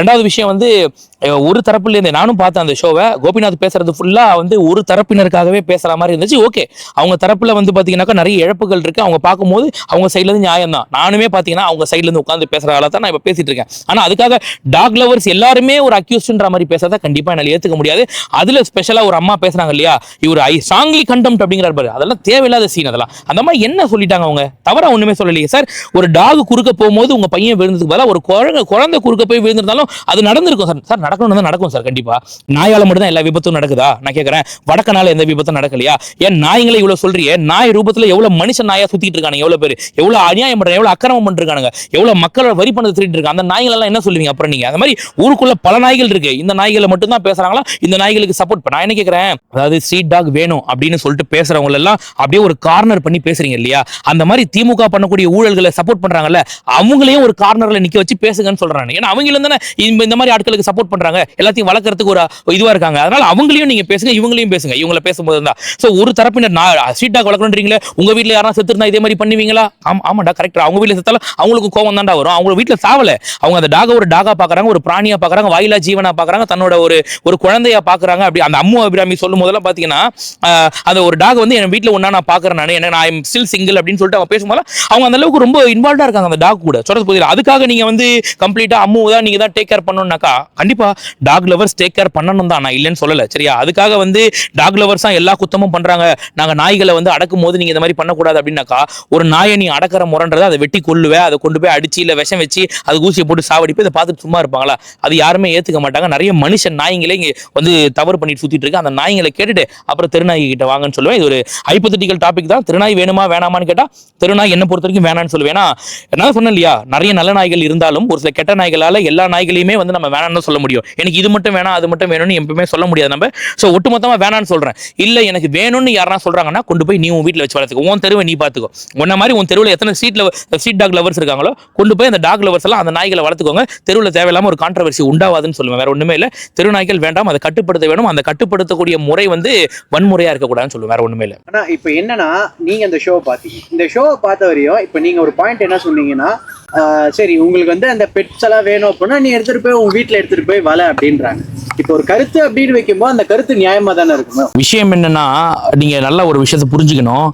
ரெண்டாவது விஷயம் வந்து ஒரு தரப்புல இருந்து நானும் பார்த்தேன் அந்த ஷோவை கோபிநாத் பேசுறது ஃபுல்லா வந்து ஒரு தரப்பினருக்காகவே பேசுற மாதிரி இருந்துச்சு. ஓகே அவங்க தரப்புல வந்து பாத்தீங்கன்னாக்கா நிறைய இழப்புகள் இருக்கு. அவங்க பார்க்கும்போது அவங்க சைட்ல இருந்து நியாயம் தான். நானுமே பாத்தீங்கன்னா அவங்க சைட்ல இருந்து உட்காந்து பேசுறதால தான் நான் இப்ப பேசிட்டு இருக்கேன். ஆனா அதுக்காக டாக் லவர்ஸ் எல்லாருமே ஒரு அக்யூஸ்ட்ன்ற மாதிரி பேசுறத கண்டிப்பா என்னால ஏத்துக்க முடியாது. அதுல ஸ்பெஷலா ஒரு அம்மா பேசுறாங்க இல்லையா? இவர் ஐ ஸ்ட்ராங்லி கண்டம் அப்படிங்கிறார் பாரு. அதெல்லாம் தேவையில்லாத சீன் அதெல்லாம். அந்த மாதிரி என்ன சொல்லிட்டாங்க அவங்க? தவிர ஒண்ணுமே சொல்லலையே. சார் ஒரு டாக் குறுக்க போகும்போது உங்க பையன் விழுந்ததுக்கு பதிலாக ஒரு குழந்தை குழந்தை குறுக்க போய் விழுந்திருந்தாலும் அது நடந்திருக்கும் சார் சார் நடக்கணும் தான் நடக்கும் சார் கண்டிப்பா. நாயால மட்டும் தான் எல்லா விபத்தும் நடக்குதா? நான் கேட்கறேன் வடக்கனால எந்த விபத்தும் நடக்கலையா? ஏன் நாய்களை இவ்வளவு சொல்றியே? நாய் ரூபத்துல எவ்வளவு மனுஷன் நாயா சுத்திட்டு இருக்காங்க எவ்வளவு பேர்? எவ்வளவு அநியாயம் பண்றாங்க எவ்வளவு அக்கிரமம் பண்ணிருக்காங்க எவ்வளவு மக்களோட வரி பணத்தை திருட்டு இருக்காங்க? அந்த நாய்கள் எல்லாம் என்ன சொல்லுவீங்க அப்புறம் நீங்க? அந்த மாதிரி ஊருக்குள்ள பல நாய்கள் இருக்கு. இந்த நாய்களை மட்டும் தான் பேசுறாங்களா? இந்த நாய்களுக்கு சப்போர்ட் பண்ண நான் என்ன கேட்கறேன் அதாவது ஸ்ட்ரீட் டாக் வேணும் அப்படின்னு சொல்லிட்டு பேசுறவங்க எல்லாம் அப்படியே ஒரு கார்னர் பண்ணி பேசுறீங்க இல்லையா? அந்த மாதிரி திமுக பண்ணக்கூடிய ஊழல்களை சப்போர்ட் பண்றாங்கல்ல அவங்களையும் ஒரு கார்னர்ல நிக்க வச்சு பேசுங்கன்னு சொல்றாங்க. ஏன்னா அவங்களும் தானே இந்த மாதிரி ஆட்களுக்கு சப்போர்ட் பண்றாங்க. எல்லாத்தையும் வளர்க்கறதுக்கு ஒரு இதுவா இருக்காங்க. அதனால அவங்களையும் நீங்க பேசுங்க. இவங்க இவங்களையும் பேசுங்க. இவங்கள பேசும்போது தான். ஸோ ஒரு தரப்பினர் நான் ஸ்ட்ரீட் டாக் வளர்க்கணுன்றீங்களே உங்க வீட்டில் யாராவது செத்துருந்தா இதே மாதிரி பண்ணுவீங்களா? ஆமா ஆமாடா கரெக்டாக அவங்க வீட்டில் செத்தாலும் அவங்களுக்கு கோவம் தான்டா வரும். அவங்க வீட்டில் சாவலை. அவங்க அந்த டாக ஒரு டாகா பார்க்குறாங்க ஒரு பிராணியாக பார்க்குறாங்க வாயிலா ஜீவனா பார்க்குறாங்க தன்னோட ஒரு ஒரு குழந்தையா பார்க்குறாங்க அப்படி அந்த அம்மு அபிராமி சொல்லும் போதெல்லாம் பார்த்தீங்கன்னா அந்த ஒரு டாக் வந்து என் வீட்டில் ஒன்றா நான் பார்க்குறேன் நான். என்ன நான் ஸ்டில் சிங்கிள் அப்படின்னு சொல்லிட்டு அவங்க பேசும்போது அவங்க அந்த அளவுக்கு ரொம்ப இன்வால்வ்டா இருக்காங்க அந்த டாக் கூட. சொல்றது புரியல. அதுக்காக நீங்கள் வந்து கம்ப்ளீட்டாக அம்மு தான் நீங்கள் தான் டேக் கேர் பண்ணணும்னாக்கா கண்டிப்பாக டாக் லவர்ஸ் டேக் கேர் பண்ணணும் தான். நான் இல்லைன்னு சொல்லலை. சரியா? அதுக்காக வந்து டாக் லவர்ஸா எல்லா குத்தமும் பண்றாங்க. நாங்க நாய்களை வந்து அடக்கும் போது நீங்க இந்த மாதிரி பண்ணக்கூடாது அப்படின்னாக்கா ஒரு நாயை நீ அடக்கிற முறன்றதை அதை வெட்டி கொல்லுவேன் அதை கொண்டு போய் அடிச்சு இல்ல விஷம் வச்சு அது ஊசியை போட்டு சாவடிப்பு இதை பார்த்துட்டு சும்மா இருப்பாங்களா? அது யாருமே ஏத்துக்க மாட்டாங்க. நிறைய மனுஷன் நாய்ங்களே இங்க வந்து தவறு பண்ணிட்டு சுத்திட்டு இருக்கு. அந்த நாய்களை கேட்டுட்டு அப்புறம் திருநாய் கிட்ட வாங்கன்னு சொல்லுவேன். இது ஒரு ஹைப்பத்தட்டிக்கல் டாபிக் தான். திருநாய் வேணுமா வேணாமான்னு கேட்டா திருநாய் என்ன பொறுத்த வரைக்கும் வேணாம்னு சொல்லுவேன். ஏன்னா நான் சொன்னேன் இல்லையா? நிறைய நல்ல நாய்கள் இருந்தாலும் ஒரு சில கெட்ட நாய்களால எல்லா நாய்களையுமே வந்து நம்ம வேணாம்னு சொல்ல முடியும். எனக்கு இது மட்டும் வேணாம் அது மட்டும் வேணும்னு எப்பவுமே சொல்ல முடியாது நம்ம. ஸோ ஒட்டுமொத்தமா வேணாம்னு சொல்றேன். இல்லை எனக்கு வேணும்னு யாரா சொல்றாங்கன்னா கொண்டு போய் நீ உன் வீட்டில் வச்சு வளர்த்துக்கோ. உன் தெருவை நீ பார்த்துக்கோ உன்ன மாதிரி உன் தெருவில் எத்தனை ஸ்ட்ரீட்ல ஸ்ட்ரீட் டாக் லவர்ஸ் இருக்காங்களோ கொண்டு போய் அந்த டாக் லவர்ஸ் எல்லாம் அந்த நாய்களை வளர்த்துக்கோங்க. தெருவில் தேவையில்லாம ஒரு கான்ட்ரவர்சி உண்டாவாதுன்னு சொல்லுவேன். வேற ஒன்றுமே இல்லை. தெரு நாய்கள் வேண்டாம் அதை கட்டுப்படுத்த வேணும். அந்த கட்டுப்படுத்தக்கூடிய முறை வந்து வன்முறையா இருக்கக்கூடாதுன்னு சொல்லுவேன். வேற ஒன்றுமே இல்லை. ஆனால் இப்போ என்னன்னா நீங்க அந்த ஷோ பார்த்தீங்க இந்த ஷோவை பார்த்த வரையும் இப்போ நீங்கள் ஒரு பாயிண்ட் என்ன சொன்னீங்கன்னா சரி உங்களுக்கு வந்து அந்த பெட்ஸ் எல்லாம் வேணும் அப்படின்னா நீ எடுத்துட்டு போய் உங்க வீட்டுல எடுத்துட்டு போய் வலை அப்படின்றாங்க. இப்போ ஒரு கருத்து அப்படின்னு வைக்கும்போது அந்த கருத்து நியாயமா தானே இருக்குமே? விஷயம் என்னன்னா நீங்க நல்ல ஒரு விஷயத்தை புரிஞ்சுக்கணும்.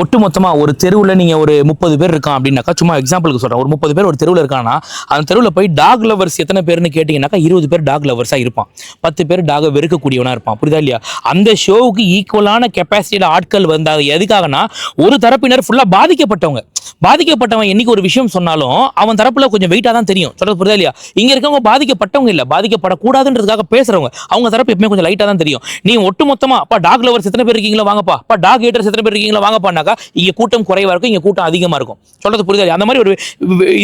ஒட்டுமொத்தமாக ஒரு தெருவில் நீங்கள் ஒரு முப்பது பேர் இருக்கான் அப்படின்னாக்கா சும்மா எக்ஸாம்பிளுக்கு சொல்கிறேன் ஒரு முப்பது பேர் ஒரு தெருவில் இருக்கான்னா அந்த தெருவில் போய் டாக் லவர்ஸ் எத்தனை பேர்னு கேட்டிங்கன்னாக்கா இருபது பேர் டாக் லவர்ஸாக இருப்பான். பத்து பேர் டாகை வெறுக்கக்கூடியவனாக இருப்பான். புரியுதா இல்லையா? அந்த ஷோவுக்கு ஈக்குவலான கெப்பாசிட்டியில் ஆட்கள் வந்தாங்க எதுக்காகனா ஒரு தரப்பினர் ஃபுல்லாக பாதிக்கப்பட்டவங்க. பாதிக்கப்பட்டவன் என்னைக்கு ஒரு விஷயம் சொன்னாலும் அவன் தரப்பில் கொஞ்சம் வெயிட்டாக தான் தெரியும். சொல்கிறது புரியுதா இல்லையா? இங்கே இருக்கவங்க பாதிக்கப்பட்டவங்க இல்லை. பாதிக்கப்படக்கூடாதுன்றதுக்காக பேசுகிறவங்க அவங்க தரப்பு எப்பவுமே கொஞ்சம் லைட்டாக தான் தெரியும். நீ ஒட்டு மொத்தமாக அப்பா டாக் லவர்ஸ் எத்தனை பேர் இருக்கீங்களா வாங்கப்பா. அப்பா டாக் ஹேட்டர்ஸ் எத்தனை பேர் இருக்கீங்களா பண்ணாக்கா இங்க கூட்டம் குறைவா இருக்கும் இங்க கூட்டம் அதிகமா இருக்கும். சொல்றது புரியாது? அந்த மாதிரி ஒரு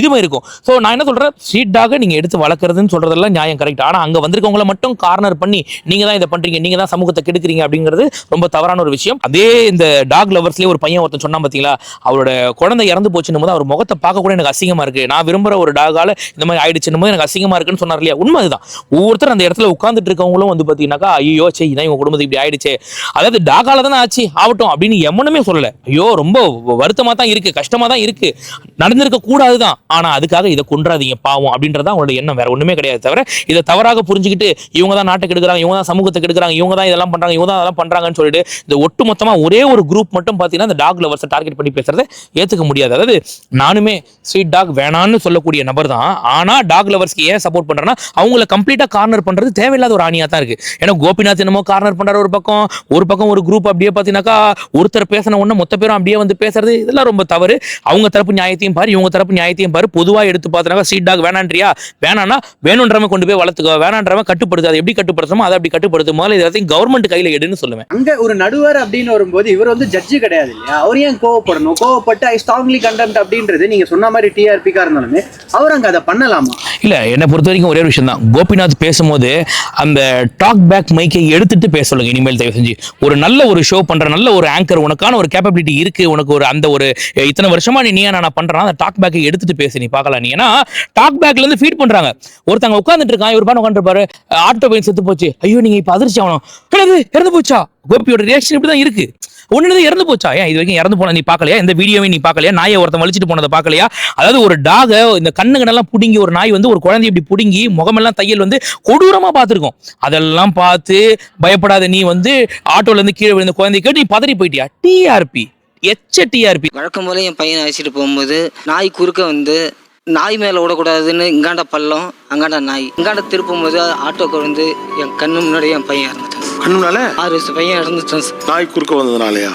இதுவும் இருக்கும். சோ நான் என்ன சொல்றேன்? ஸ்ட்ரீட் டாக எடுத்து வளர்க்குறதுன்னு சொல்றதெல்லாம் நியாயம் கரெக்ட் ஆனா அங்கே வந்திருக்கவங்கள மட்டும் கார்னர் பண்ணி நீங்க தான் இதை பண்றீங்க நீங்க தான் சமூகத்தை கெடுக்கிறீங்க அப்படிங்கிறது ரொம்ப தவறான ஒரு விஷயம். அதே இந்த டாக் லவர்ஸ்லேயே ஒரு பையன் ஒருத்தன் சொன்னான் பாத்தீங்களா? அவரோட குழந்தை இறந்து போச்சுன்னு போது அவர் முகத்தை பார்க்க கூட எனக்கு அசிங்கமாக இருக்கு. நான் விரும்புற ஒரு டாகால இந்த மாதிரி ஆயிடுச்சுன்னு போது எனக்கு அசிங்கமாக இருக்குன்னு சொன்னார் இல்லையா? உண்மை அதுதான். ஒவ்வொருத்தர் அந்த இடத்துல உட்காந்துட்டு இருக்கவங்களும் வந்து பார்த்தீங்கன்னாக்கா ஐயோ சே இதான் இவங்க குடும்பத்துக்கு இப்படி ஆயிடுச்சு. அதாவது டாகால தானே ஆச்சு ஆகட்டும் அப்படின்னு எம்மனுமே சொல்லலை. ஐயோ ரொம்ப வருத்தமா தான் இருக்கு கஷ்டமா தான் இருக்குது நடந்திருக்க கூடாதுதான். ஆனால் அதுக்காக இதை கொன்றாதீங்க பாவம் அப்படின்றதா அவங்களோட எண்ணம். வேற ஒண்ணுமே கிடையாது தவிர இதை தவறாக புரிஞ்சுக்கிட்டு இவங்க தான் நாட்டை கெடுக்கிறாங்க இவங்க தான் சமூகத்தை கெடுக்கிறாங்க இவங்க தான் இதெல்லாம் பண்றாங்க இவங்க தான் அதெல்லாம் பண்ணுறாங்கன்னு சொல்லிட்டு இந்த ஒட்டு ஒரே ஒரு குரூப் மட்டும் பார்த்தீங்கன்னா இந்த டாக் லவர்ஸை டார்கெட் பண்ணி பேசுறதை ஏத்துக்க முடியாது. அதாவது நானுமே ஸ்ட்ரீட் டாக் வேணான்னு சொல்லக்கூடிய நபர் தான் ஆனா டாக் லவர்ஸ்க்கு ஏன் சப்போர்ட் பண்ணுறேன்னா அவங்கள கம்ப்ளீட்டா கார்னர் பண்றது தேவையில்லாத ஒரு ஆணியா தான் இருக்கு. ஏன்னா கோபிநாத் என்னமோ கார்னர் பண்ணுற ஒரு பக்கம். ஒரு பக்கம் ஒரு குரூப் அப்படியே பாத்தீங்கன்னாக்கா ஒருத்தர் பேசின உடனே மொத்த பேரும் அப்படியே வந்து பேசுறது இதெல்லாம் ரொம்ப தவறு. அவங்க தரப்பு நியாயத்தையும் பாரு இவங்க தரப்பு நியாயத்தையும் பாரு. பொதுவா எடுத்து பார்த்தனாக்கா ஸ்ட்ரீட் டாக் வேணான்றியா? வேணான்னா வேணுன்றவன் கொண்டு போய் வளர்த்துக்கோ. வேணான்றவன் கட்டுப்படுத்து. அதை எப்படி கட்டுப்படுத்தணுமோ அதை அப்படி கட்டுப்படுத்தும். முதல்ல எல்லாத்தையும் கவர்மெண்ட் கையில எடுன்னு சொல்லுவேன். அங்க ஒரு நடுவர் அப்படின்னு வரும்போது இவர் வந்து ஜட்ஜு கிடையாது இல்லையா? அவர் ஏன் கோவப்படணும்? கோவப்பட்டு ஐ ஸ்ட்ராங்லி கண்டெம்ட் அப்படின்றது நீங்க சொன்ன மாதிரி டிஆர்பிக்கா இருந்தாலுமே அவர் அங்க அதை பண்ணலாமா? இல்ல என்னை பொறுத்த வரைக்கும் ஒரே விஷயம் தான். கோபிநாத் பேசும்போது அந்த டாக் பேக் மைக்கை எடுத்துட்டு பேச சொல்லுங்க இனிமேல் தயவு செஞ்சு. ஒரு நல்ல ஒரு ஷோ பண்ற நல்ல ஒரு ஆங்கர் உனக்கான ஒரு கேப்பபிலிட்டி இருக்கு உனக்கு ஒரு அந்த ஒரு இத்தனை வருஷமா நீ நீயா நான் பண்றான் அந்த டாக் பேக்கை எடுத்துட்டு பேசு நீ பார்க்கலாம் நீ. ஏன்னா டாக் பேக்ல இருந்து ஃபீட் பண்றாங்க. ஒருத்தங்க உட்காந்துட்டு இருக்கான் இவர் பாட்டு உட்காந்துருப்பாரு ஆட்டோ பையன் செத்து போச்சு. ஐயோ நீங்க இப்ப அதிர்ச்சி ஆகணும். இறந்து போச்சா? கோபியோட ரியாக்ஷன் இப்படி தான் இருக்கு. ஒன்னு இறந்து போச்சா? ஏன் இது வரைக்கும் இறந்து போன நீ பார்க்கலையா? இந்த வீடியோவை நீ பார்க்கலையா? நாயை ஒருத்தன் வலிச்சிட்டு போனதை பார்க்கலையா? அதாவது ஒரு டாக இந்த கண்ணு கண்ணெல்லாம் பிடுங்கி ஒரு நாய் வந்து ஒரு குழந்தை இப்படி பிடுங்கி முகமெல்லாம் தையல் வந்து கொடூரமாக பார்த்துருக்கோம். அதெல்லாம் பார்த்து பயப்படாத நீ வந்து ஆட்டோலேருந்து கீழே விழுந்த குழந்தை கேட்டு நீ பதறி போயிட்டியா? டிஆர்பி எச்ச டிஆர்பி வழக்கம் போல என் பையனை அழைச்சிட்டு போகும்போது நாய் குறுக்க வந்து நாய் மேலே விடக்கூடாதுன்னு இங்காண்ட பள்ளம் அங்காண்ட நாய். இங்காண்ட திருப்பும் போது ஆட்டோக்கு வந்து என் கண்ணு முன்னாடி என் பையன் இறந்துட்டான். கண்ணுனால ஆறு வயசு பையன் இறந்துட்டான் சார். நாய் குறுக்க வந்ததுனாலயா?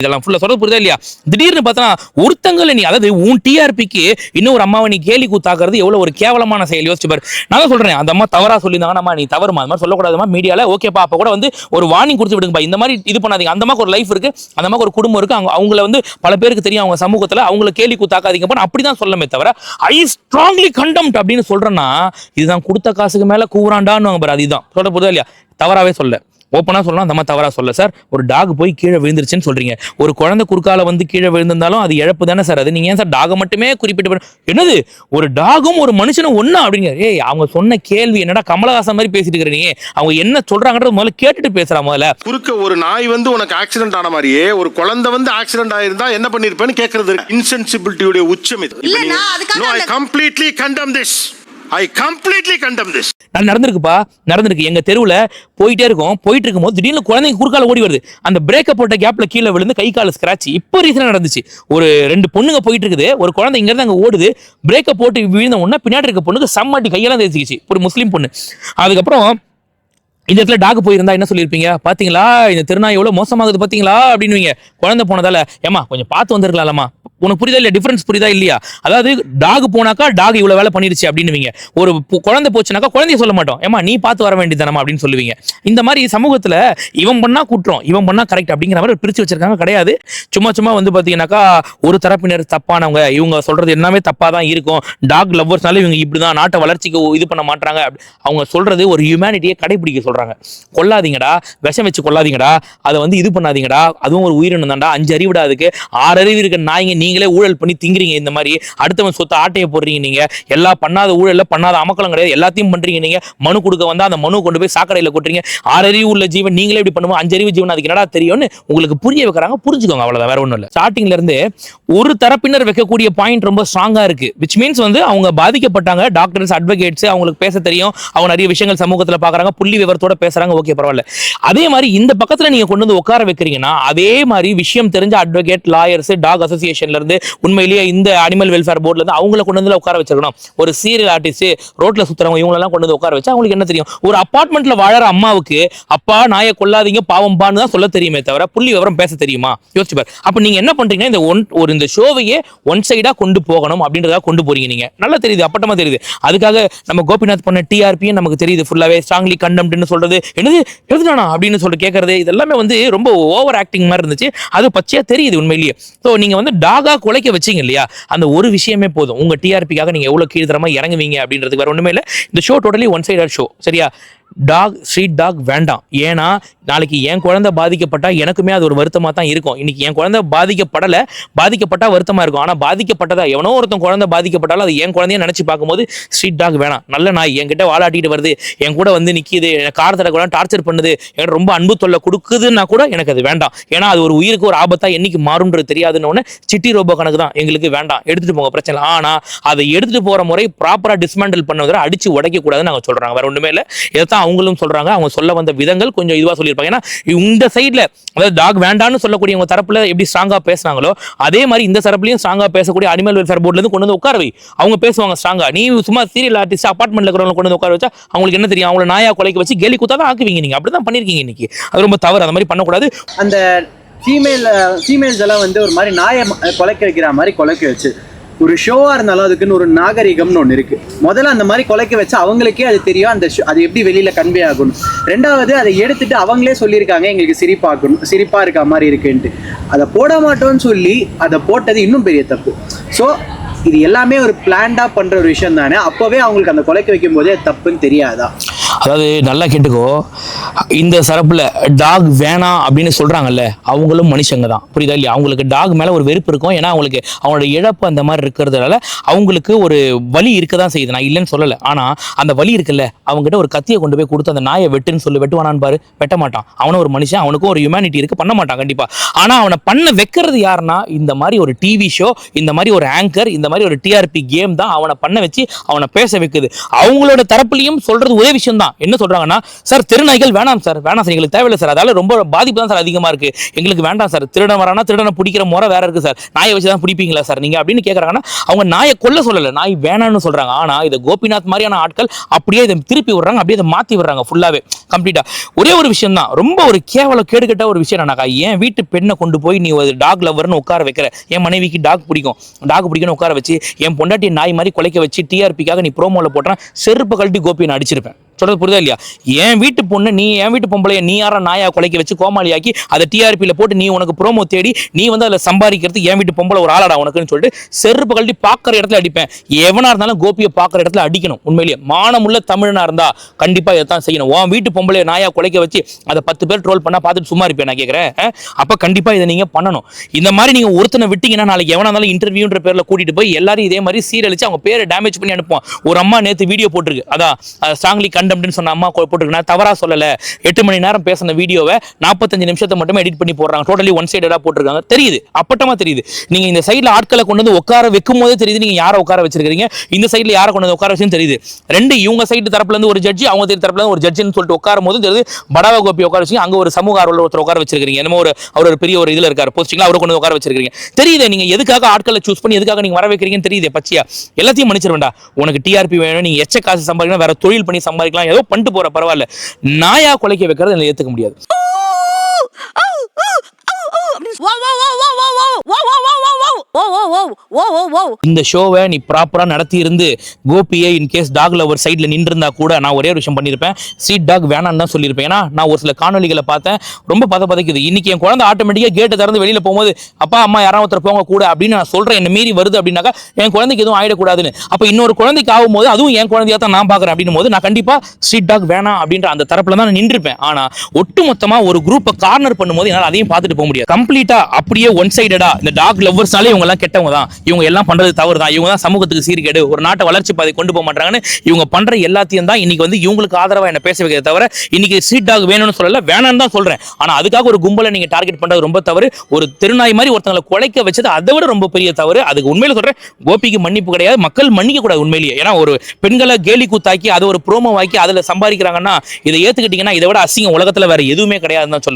இதெல்லாம் ஃபுல்லா சொல்றது புரியுதா இல்லையா? திடீர்னு பார்த்தா ஒருத்தங்கள நீ அதாவது உன் டிஆர்பிக்கு இன்னொரு அம்மாவை நீ கேலி கூத்தாக்குறது எவ்வளவு ஒரு கேவலமான செயல். யோசிச்சு பாரு. நான் தான் சொல்றேன் அந்த அம்மா தவறா சொல்லியிருந்தாங்கன்னா நீ தவறுமா அது மாதிரி சொல்லக்கூடாதுமா மீடியால ஓகேப்பா அப்ப கூட வந்து ஒரு வார்னிங் கொடுத்து விடுங்கப்பா. இந்த மாதிரி இது பண்ணாதீங்க. அந்த மாதிரி ஒரு லைஃப் இருக்கு அந்த மாதிரி ஒரு குடும்பம் இருக்கு. அவங்க அவங்கள வந்து பல பேருக்கு தெரியும் அவங்க சமூகத்துல. அவங்கள கேலி கூத்தாக்காதீங்கப்பா. அப்படி அப்படிதான் சொல்லமே தவிர ஐ ஸ்ட்ராங்லி கண்டம்ட் அப்படின்னு சொல்றேன்னா இதுதான் கொடுத்த காசுக்கு மேல கூறாண்டான்னு பாரு அதுதான். சொல்ல புரியுதா இல்லையா? தவறாவே சொல்ல. ஓப்பனாக சொல்லலாம் அந்த மாதிரி தவறா சொல்ல சார் ஒரு டாக் போய் கீழே விழுந்துருச்சுன்னு சொல்றீங்க. ஒரு குழந்தை குறுக்கால வந்து கீழே விழுந்திருந்தாலும் அது இழப்பு தானே சார் அது நீங்க ஏன் சார் டாகை மட்டுமே குறிப்பிட்டு என்னது? ஒரு டாகும் ஒரு மனுஷனும் ஒண்ணா அப்படிங்க ஏய் அவங்க சொன்ன கேள்வி என்னடா கமலஹாசன் மாதிரி பேசிட்டு இருக்கிற நீ அவங்க என்ன சொல்றாங்கன்றது முதல்ல கேட்டுட்டு பேசுறா முதல்ல. குறுக்க ஒரு நாய் வந்து உனக்கு ஆக்சிடென்ட் ஆன மாதிரியே ஒரு குழந்தை வந்து ஆக்சிடென்ட் ஆயிருந்தா என்ன பண்ணிருப்பேன்னு கேக்குறது? இன்சென்சிபிலிட்டியுடைய உச்சம் இது. Completely condemn this I completely condemn this நான் நடந்திருக்குப்பா நடந்திருக்கு. எங்க தெருவில் போயிட்டே இருக்கோம். போயிட்டு இருக்கும்போது திடீர்னு குழந்தைங்க குறுக்கால ஓடி வருது. அந்த பிரேக்கை போட்ட கேப்ல கீழே விழுந்து கை கால ஸ்கிராச் இப்போ ரீசனாக நடந்துச்சு. ஒரு ரெண்டு பொண்ணுங்க போயிட்டு இருக்குது. ஒரு குழந்தை இங்கேருந்து அங்கே ஓடுது. பிரேக்கை போட்டு விழுந்த உடனே பின்னாடி இருக்க பொண்ணுக்கு சம்மாட்டி கையெல்லாம் தேய்ச்சிக்கிச்சு. ஒரு முஸ்லீம் பொண்ணு. அதுக்கப்புறம் இந்த இடத்துல டாக் போயிருந்தா என்ன சொல்லியிருப்பீங்க? பார்த்தீங்களா இந்த திருநாய் எவ்வளோ மோசமாகுது பார்த்தீங்களா அப்படின்னு குழந்தை போனதால ஏமா கொஞ்சம் பார்த்து வந்திருக்கலாம்மா உனக்கு புரியுதா இல்லை டிஃபரன்ஸ் புரியுதா இல்லையா? அதாவது டாக் போனாக்கா டாக் இவ்வளோ வேலை பண்ணிருச்சு அப்படின்னுவீங்க. ஒரு குழந்தை போச்சுனாக்கா குழந்தைய சொல்ல மாட்டோம். ஏமா நீ பார்த்து வர வேண்டியதானமா அப்படின்னு சொல்லுவீங்க. இந்த மாதிரி சமூகத்தில் இவன் பண்ணா குற்றம் இவன் பண்ணா கரெக்ட் அப்படிங்கிற மாதிரி பிரித்து வச்சிருக்காங்க கிடையாது. சும்மா சும்மா வந்து பார்த்தீங்கன்னாக்கா ஒரு தரப்பினர் தப்பானவங்க இவங்க சொல்றது எல்லாமே தப்பாக தான் இருக்கும். டாக் லவ்வர்ஸ்னால இவங்க இப்படி தான் நாட்டை வளர்ச்சிக்கு இது பண்ண மாட்டாங்க. அப்படி- அவங்க சொல்றது ஒரு ஹியூமனிட்டியை கடைபிடிக்க சொல்றாங்க. கொல்லாதீங்கடா விஷம் வச்சு கொல்லாதீங்கடா அதை வந்து இது பண்ணாதீங்கடா அதுவும் ஒரு உயிரினம் தான்டா அஞ்சு அறிவுடா அதுக்கு ஆறு அறிவு இருக்க நாய்ங்க நீங்களே ஊழல் பண்ணி திங்குறீங்க இந்த மாதிரி. அடுத்தவன் சொத்தை ஆட்டையை போடுறீங்க நீங்க. எல்லா பண்ணாத ஊழல்ல பண்ணாத அமக்கலம் கிடையாது. எல்லாத்தையும் பண்றீங்க நீங்க. மனு கொடுக்க வந்தா அந்த மனு கொண்டு போய் சாக்கடையில் கொட்டுறீங்க. ஆறறிவு உள்ள ஜீவன் நீங்களே இப்படி பண்ணுவோம் அஞ்சறிவு ஜீவன் அதுக்கு என்னடா தெரியும்னு உங்களுக்கு புரிய வைக்கிறாங்க. புரிஞ்சுக்கோங்க அவ்வளவுதான் வேற ஒண்ணும் இல்ல. ஸ்டார்டிங்ல இருந்து ஒரு தரப்பினர் வைக்கக்கூடிய பாயிண்ட் ரொம்ப ஸ்ட்ராங்கா இருக்கு. விச் மீன்ஸ் வந்து அவங்க பாதிக்கப்பட்டாங்க. டாக்டர்ஸ் அட்வொகேட்ஸ் அவங்களுக்கு பேச தெரியும். அவங்க நிறைய விஷயங்கள் சமூகத்துல பாக்குறாங்க. புள்ளி விவரத்தோட பேசுறாங்க. ஓகே பரவாயில்ல. அதே மாதிரி இந்த பக்கத்துல நீங்க கொண்டு வந்து உட்கார வைக்கிறீங்கன்னா அதே மாதிரி விஷயம் தெரிஞ்ச அட்வொகேட் லாயர்ஸ் டாக் அசோசியேஷன்ல இருந்து உண்மையிலேயே இந்த அனிமல் வெல்ஃபேர் போர்ட்ல இருந்து அவங்கள கொண்டு வந்து உட்கார வச்சிருக்கணும். ஒரு சீரியல் ஆர்டிஸ்ட் ரோட்ல சுத்துறவங்க இவங்களெல்லாம் கொண்டு வந்து உட்கார வச்சா அவங்களுக்கு என்ன தெரியும்? ஒரு அப்பார்ட்மெண்ட்ல வாழற அம்மாவுக்கு அப்பா நாயை கொள்ளாதீங்க பாவம் பான்னு தான் சொல்ல தெரியுமே தவிர புள்ளி விவரம் பேச தெரியுமா? யோசிச்சு பாரு. அப்ப நீங்க என்ன பண்றீங்கன்னா இந்த ஒன் ஒரு இந்த ஷோவையே ஒன் சைடா கொண்டு போகணும் அப்படின்றதா கொண்டு போறீங்க நீங்க. நல்லா தெரியுது அப்பட்டமா தெரியுது. அதுக்காக நம்ம கோபிநாத் பண்ண டிஆர்பியும் நமக்கு தெரியுது ஃபுல்லாவே ஸ்ட்ராங்லி கண்டம்ட்னு சொல்றது. என்னது எழுதுனா அப்படின்னு சொல்லிட்டு கேட்கறது இதெல்லாமே வந்து ரொம்ப ஓவர் ஆக்டிங் மாதிரி இருந்துச்சு. அது பச்சையா தெரியுது உண்மையிலேயே. ஸோ நீங்க வந்து டாகா குலைக்க வச்சீங்க இல்லையா? அந்த ஒரு விஷயமே போதும். உங்க டிஆர்பிக்காக நீங்கள் எவ்வளோ கீழ்த்தரமாக இறங்குவீங்க அப்படின்றதுக்கு வேற ஒண்ணுமே இல்லை. இந்த show totally one sided show சரியா? டாக் ஸ்ட்ரீட் டாக் வேண்டாம். ஏன்னா நாளைக்கு என் குழந்தை பாதிக்கப்பட்டால் எனக்குமே அது ஒரு வருத்தமாக தான் இருக்கும். இன்னைக்கு என் குழந்தை பாதிக்கப்படலை பாதிக்கப்பட்டா வருத்தமாக இருக்கும். ஆனால் பாதிக்கப்பட்டதா எவனோ ஒருத்தன் குழந்தை பாதிக்கப்பட்டாலும் அது என் குழந்தைய நினச்சி பார்க்கும்போது ஸ்ட்ரீட் டாக் வேணாம். நல்ல நாய் என்கிட்ட வாலாட்டிட்டு வருது. என் கூட வந்து நிற்கிது எனக்கு கார் தர கூட டார்ச்சர் பண்ணுது. எனக்கு ரொம்ப அன்பு தொல்லை கொடுக்குதுன்னா கூட எனக்கு அது வேண்டாம். ஏன்னா அது ஒரு உயிருக்கு ஒரு ஆபத்தாக என்றைக்கு மாறும்ன்றது தெரியாதுன்னு சிட்டி ரோபோ கணக்கு தான். எங்களுக்கு வேண்டாம். எடுத்துகிட்டு போங்க பிரச்சனை ஆனால் அதை எடுத்துகிட்டு போகிற முறை ப்ராப்பராக டிஸ்மேண்டில் பண்ணுவதை அடித்து உடைக்கக்கூடாதுன்னு நாங்கள் சொல்கிறாங்க வேறு ஒன்றுமே இல்லை. இல்லை தான் அவங்களும் சொல்றாங்க. அவங்க சொல்ல வந்த விதங்கள் கொஞ்சம் இதுவா சொல்லியிருப்பாங்க. ஏன்னா இந்த சைடுல அதாவது டாக் வேண்டாம்னு சொல்லக்கூடியவங்க தரப்புல எப்படி ஸ்ட்ராங்காக பேசுனாங்களோ அதே மாதிரி இந்த தரப்புலயும் ஸ்ட்ராங்காக பேசக்கூடிய அனிமல் வெல்ஃபேர் போர்ட்லேருந்து கொண்டு வந்து உட்கார வை. அவங்க பேசுவாங்க ஸ்ட்ராங்கா நீ சும்மா சீரியல் ஆர்டிஸ்ட் அபார்ட்மெண்ட்ல இருக்கிறவங்க கொண்டு வந்து உட்கார வச்சா அவங்களுக்கு என்ன தெரியும்? அவங்கள நாயா கொலைக்கு வச்சு கேலி குத்தா தான் ஆக்குவீங்க அப்படி தான் பண்ணிருக்கீங்க இன்னைக்கு. அது ரொம்ப தவறு. அந்த மாதிரி பண்ணக்கூடாது. அந்த ஃபீமேல் ஃபீமேல்ஸ் எல்லாம் வந்து ஒரு மாதிரி நாயை கொலைக்க வைக்கிற மாதிரி கொலைக்க வச்சு. ஒரு ஷோவாக இருந்தாலும் அதுக்குன்னு ஒரு நாகரிகம்னு ஒன்று இருக்குது முதல்ல அந்த மாதிரி கொலைக்க வச்சு அவங்களுக்கே அது தெரியும். அந்த ஷோ அது எப்படி வெளியில் கன்வே ஆகணும். ரெண்டாவது அதை எடுத்துட்டு அவங்களே சொல்லியிருக்காங்க எங்களுக்கு சிரிப்பாக்கணும் சிரிப்பாக இருக்க மாதிரி இருக்குன்ட்டு. அதை போட மாட்டோம்னு சொல்லி அதை போட்டது இன்னும் பெரிய தப்பு. ஸோ இது எல்லாமே ஒரு பிளான்டாக பண்ணுற ஒரு விஷயம் தானே அப்போவே அவங்களுக்கு அந்த கொலைக்க வைக்கும் போதே தப்புன்னு தெரியாதா? அதாவது நல்லா கேட்டுக்கோ. இந்த சரப்பில் டாக் வேணாம் அப்படின்னு சொல்கிறாங்கல்ல அவங்களும் மனுஷங்க தான். புரியுதா இல்லையா? அவங்களுக்கு டாக் மேலே ஒரு வெறுப்பு இருக்கும். ஏன்னா அவங்களுக்கு அவங்களோட இழப்பு அந்த மாதிரி இருக்கிறதுனால அவங்களுக்கு ஒரு வலி இருக்க தான் செய்யுது. நான் இல்லைன்னு சொல்லலை. ஆனால் அந்த வலி இருக்குல்ல அவங்ககிட்ட ஒரு கத்தியை கொண்டு போய் கொடுத்து அந்த நாயை வெட்டுன்னு சொல்லி வெட்டுவானான்னு பாரு வெட்ட மாட்டான் அவனும் ஒரு மனுஷன் அவனுக்கும் ஒரு ஹியூமனிட்டி இருக்குது பண்ண மாட்டான் கண்டிப்பாக ஆனால் அவனை பண்ண வைக்கிறது யாருன்னா இந்த மாதிரி ஒரு டிவி ஷோ இந்த மாதிரி ஒரு ஆங்கர் இந்த மாதிரி ஒரு டிஆர்பி கேம் தான் அவனை பண்ண வச்சு அவனை பேச வைக்குது. அவங்களோட தரப்புலையும் சொல்கிறது ஒரே விஷயம் தான் என்ன சொல்கிறாங்கன்னா சார் திருநாய்கள் வேணாம் சார் வேணாம் சார் எங்களுக்கு தேவையில்லை சார். அதால் ரொம்ப பாதிப்பு தான் சார் அதிகமாக இருக்குது எங்களுக்கு வேண்டாம் சார். திருடன் வரானா திருடனை பிடிக்கிற முறை வேறு இருக்குது சார். நாயை வச்சு தான் பிடிப்பீங்களா சார்? நீங்கள் அப்படின்னு கேட்குறாங்கன்னா அவங்க நாயை கொல்ல சொல்லலை நாய் வேணாம்னு சொல்கிறாங்க ஆனால் இதை கோபிநாத் மாதிரியான ஆட்கள் அப்படியே இதை திருப்பி விடுறாங்க அப்படியே இதை மாற்றி விடுறாங்க ஃபுல்லாகவே கம்ப்ளீட்டாக ஒரே ஒரு விஷயம் தான். ரொம்ப ஒரு கேவல கேடுகட்ட ஒரு விஷயம் என்னக்கா ஏன் வீட்டு பெண்ணை கொண்டு போய் நீ ஒரு டாக் லவர்னு உட்கார வைக்கிற. என் மனைவிக்கு டாக் பிடிக்கும். டாக் பிடிக்கும்னு உட்கார வச்சு என் பொண்டாட்டி நாய் மாதிரி குலைக்க வச்சு டிஆர்பிக்காக நீ ப்ரோமோல போட்டான் செருப்பு கழட்டி கோபி நான் அடிச்சிருப்பேன். சொல்றது புரியுதா இல்லையா? என் வீட்டு பொண்ணு நீ என் வீட்டு பொம்பளைய நீ யாரா நாயா குலைக்க வச்சு கோமாளியாக்கி அதை டிஆர்பியில் போட்டு நீ உனக்கு ப்ரோமோ தேடி நீ வந்து அதில் சம்பாதிக்கிறது என் வீட்டு பொம்பளை ஒரு ஆளாடா உனக்குன்னு சொல்லிட்டு செருப்பு கழட்டி பார்க்குற இடத்துல அடிப்பேன். எவனா இருந்தாலும் கோபியை பார்க்குற இடத்துல அடிக்கணும் உண்மையிலேயே. மானமுள்ள தமிழனா இருந்தா கண்டிப்பா தான் செய்யணும். உன் வீட்டு பொம்பளைய நாயா குலைக்க வச்சு அதை பத்து பேர் ட்ரோல் பண்ணா பார்த்துட்டு சும்மா இருப்பேன் நான் கேட்குறேன் அப்போ கண்டிப்பா இதை நீங்க பண்ணணும். இந்த மாதிரி நீங்க ஒருத்தனை விட்டீங்கன்னா நாளைக்கு எவனா இருந்தாலும் இன்டர்வியூன்ற பேர்ல கூட்டிட்டு போய் எல்லாரும் இதே மாதிரி சீரழிச்சு அவங்க பேரை டேமேஜ் பண்ணி அனுப்புவான். ஒரு அம்மா நேத்து வீடியோ போட்டிருக்கு. அதான் ஸ்ட்ராங்லி அப்படின்னு சொன்ன அம்மா கொ- தவறாக சொல்லலை தவறா சொல்லல. எட்டு மணி நேரம் பேசின வீடியோவை நாற்பத்தஞ்சு நிமிஷத்தை மட்டுமே எடிட் பண்ணி போடுறாங்க. டோட்டலி ஒன் சைடடாக போட்டிருக்காங்க. தெரியுது. அப்பட்டமா தெரியுது. நீங்க இந்த சைடில் ஆட்களை கொண்டு வந்து உட்கார வைக்கும் போதே தெரியுது நீங்கள் யாரை உட்கார வச்சிருக்கீங்க இந்த சைடில் யாரை கொண்டு வந்து உட்கார வச்சுன்னு தெரியுது. ரெண்டு இவங்க சைடு தரப்புலேருந்து ஒரு ஜட்ஜி அவங்க சைடு தரப்புலேருந்து ஒரு ஜட்ஜின்னு சொல்லிட்டு உட்காரும் போது தெரியுது. படாவா கோபி உட்கார வச்சு அங்கே ஒரு சமூக ஆர்வலர் ஒருத்தர் உட்கார வச்சிருக்கீங்க என்னமோ ஒரு அவர் ஒரு பெரிய ஒரு இதில் இருக்காரு. போஸ்டிங்ல அவரை கொண்டு வந்து உட்கார வச்சிருக்கீங்க தெரியுது நீங்கள் எதுக்காக ஆட்களை சூஸ் பண்ணி எதுக்காக நீங்க வர வைக்கிறீங்கன்னு தெரியுது பச்சையா? எல்லாத்தையும் மன்னிச்சிருவேண்டா உனக்கு டிஆர்பி வேணும் நீங்கள் எச்ச காசு சம்பாதிக்கணும் வேற தொழில் பண்ணி சம்பாதிக்கலாம். இருக்கலாம் ஏதோ பண்ணிட்டு போற பரவாயில்ல. நாயா குலைக்க வைக்கிறது என்ன ஏத்துக்க முடியாது. இந்த ஷோவை நீ ப்ராப்பராக நடத்தி இருந்து கோபியை இன் கேஸ் டாக் லவர் நின்றுருந்தா கூட நான் ஒரே ஒரு விஷயம் பண்ணியிருப்பேன். ஸ்ட்ரீட் டாக் வேணாம்னு தான் சொல்லியிருப்பேன். ஏன்னா நான் ஒரு சில காணொலிகளை பார்த்தேன். ரொம்ப பத பதைக்குது இன்னைக்கு என் குழந்தை ஆட்டோமேட்டிக்காக கேட்டை திறந்து வெளியில் போகும்போது அப்பா அம்மா யாராவது ஒருத்தர் போங்க கூட அப்படின்னு நான் சொல்கிறேன் என்ன மீறி வருது அப்படின்னாக்கா என் குழந்தைக்கு எதுவும் ஆயிடக்கூடாதுன்னு. அப்போ இன்னொரு குழந்தைக்கு ஆகும்போது அதுவும் என் குழந்தையாக தான் நான் பார்க்குறேன் அப்படின்னும் போது நான் கண்டிப்பாக ஸ்ட்ரீட் டாக் வேணாம் அப்படின்ற அந்த தரப்புல தான் நான் நின்றுருப்பேன். ஆனால் ஒட்டுமொத்தமாக ஒரு குரூப்பை கார்னர் பண்ணும்போது என்னால் அதையும் பார்த்துட்டு போக முடியாது. கம்ப்ளீட்டாக அப்படியே ஒன் சைடடா இந்த டாக் லவ்வர்ஸ்னாலே இவங்க எல்லாம் கெட்டவங்க தான் இவங்க எல்லாம் பண்றது தவறு தான் இவங்க தான் சமூகத்துக்கு சீர்கேடு. ஒரு நாட்டை வளர்ச்சி பாதை கொண்டு போக மாட்டாங்கன்னு இவங்க பண்ற எல்லாத்தையும் தான் இன்னைக்கு வந்து இவங்களுக்கு ஆதரவா என்ன பேச வைக்கிறத தவிர இன்னைக்கு ஸ்ட்ரீட் டாக் வேணும்னு சொல்லல வேணாம்னு தான் சொல்றேன். ஆனா அதுக்காக ஒரு கும்பலை நீங்க டார்கெட் பண்றது ரொம்ப தவறு. ஒரு திருநாய் மாதிரி ஒருத்தங்களை குலைக்க வச்சது அதை விட ரொம்ப பெரிய தவறு. அதுக்கு உண்மையில சொல்றேன் கோபிக்கு மன்னிப்பு கிடையாது. மக்கள் மன்னிக்க கூடாது உண்மையிலேயே. ஏன்னா ஒரு பெண்களை கேலி கூத்தாக்கி அதை ஒரு ப்ரோமோ ஆக்கி அதுல சம்பாதிக்கிறாங்கன்னா இதை ஏத்துக்கிட்டீங்கன்னா இதை விட அசிங்கம் உலகத்துல வேற எதுவுமே கிடையாதுன்னு தான் சொல்லுவேன்.